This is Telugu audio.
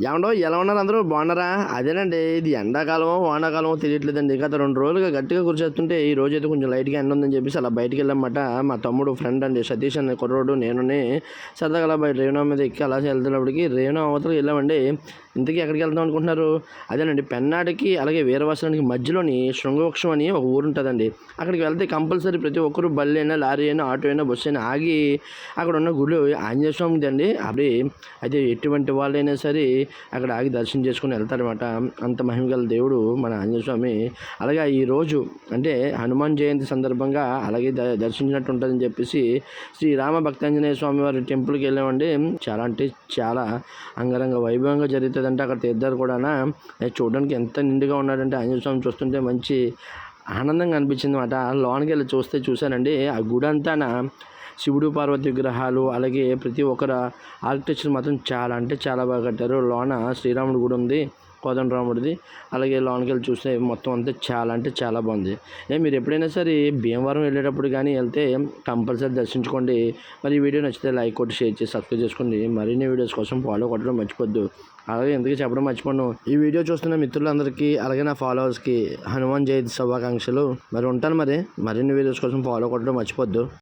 ఏమండో ఎలా ఉన్నారు అందరూ? బాగున్నారా? అదేనండి ఇది ఎండాకాలమో వానాకాలమో తెలియట్లేదండి. గత రెండు రోజులుగా గట్టిగా కురిచేస్తుంటే ఈ రోజు అయితే కొంచెం లైట్గా ఎండ ఉందని చెప్పేసి అలా బయటికి వెళ్ళామన్నమాట. మా తమ్ముడు ఫ్రెండ్ అండి సతీష్ అనే కుర్రోడు నేనుని సరదాగా అలా బయట రేణు మీద ఎక్కి అలా వెళ్తున్నప్పటికి రేణు అవతలకి వెళ్ళామండి. ఇంతకీ ఎక్కడికి వెళ్దాం అనుకుంటున్నారు? అదేనండి పెన్నాడికి అలాగే వీరవాసనానికి మధ్యలోని శృంగవృక్షం అని ఒక ఊరు ఉంటుందండి. అక్కడికి వెళ్తే కంపల్సరీ ప్రతి ఒక్కరు బల్లి అయినా లారీ అయినా ఆటో అయినా బస్సు అయినా ఆగి అక్కడ ఉన్న గుడి ఆంజనేయ స్వామిది అండి అప్పుడు అయితే ఎటువంటి వాళ్ళైనా సరే అక్కడ ఆగి దర్శనం చేసుకుని వెళ్తారనమాట అంత మహిమ గల దేవుడు మన ఆంజనేయ స్వామి. అలాగే ఈ రోజు అంటే హనుమాన్ జయంతి సందర్భంగా అలాగే ద దర్శించినట్టు ఉంటుందని చెప్పేసి శ్రీరామ భక్తాంజనేయ స్వామి వారి టెంపుల్కి వెళ్ళామండి. చాలా అంటే చాలా అంగరంగ వైభవంగా వచ్చేదంటే అక్కడ తీర్థాలు కూడా చూడడానికి ఎంత నిండుగా ఉన్నాడంటే ఆంజనేయ స్వామి చూస్తుంటే మంచి ఆనందంగా అనిపించింది అనమాట లోనికి వెళ్ళి చూస్తే చూశానండి ఆ గుడి అంతాన శివుడు పార్వతి విగ్రహాలు అలాగే ప్రతి ఒక్కరు ఆర్కిటెక్చర్ మాత్రం చాలా అంటే చాలా బాగా కట్టారు. లోన శ్రీరాముడు గుడి ఉంది. కోదండరాముడిది అలాగే లోనకెళ్ళి చూస్తే మొత్తం అంతా చాలా అంటే చాలా బాగుంది. ఏ మీరు ఎప్పుడైనా సరే భీమవరం వెళ్ళేటప్పుడు కానీ వెళ్తే కంపల్సరీ దర్శించుకోండి. మరి ఈ వీడియో నచ్చితే లైక్ కొట్టి షేర్ చేసి సబ్స్క్రైబ్ చేసుకోండి. మరిన్ని వీడియోస్ కోసం ఫాలో కొట్టడం మర్చిపోద్దు. అలాగే ఎందుకు చెప్పడం మర్చిపోను. ఈ వీడియో చూస్తున్న మిత్రులందరికీ అలాగే నా ఫాలోవర్స్కి హనుమాన్ జయంతి శుభాకాంక్షలు. మరి ఉంటాను మరి. మరిన్ని వీడియోస్ కోసం ఫాలో కొట్టడం మర్చిపోద్దు.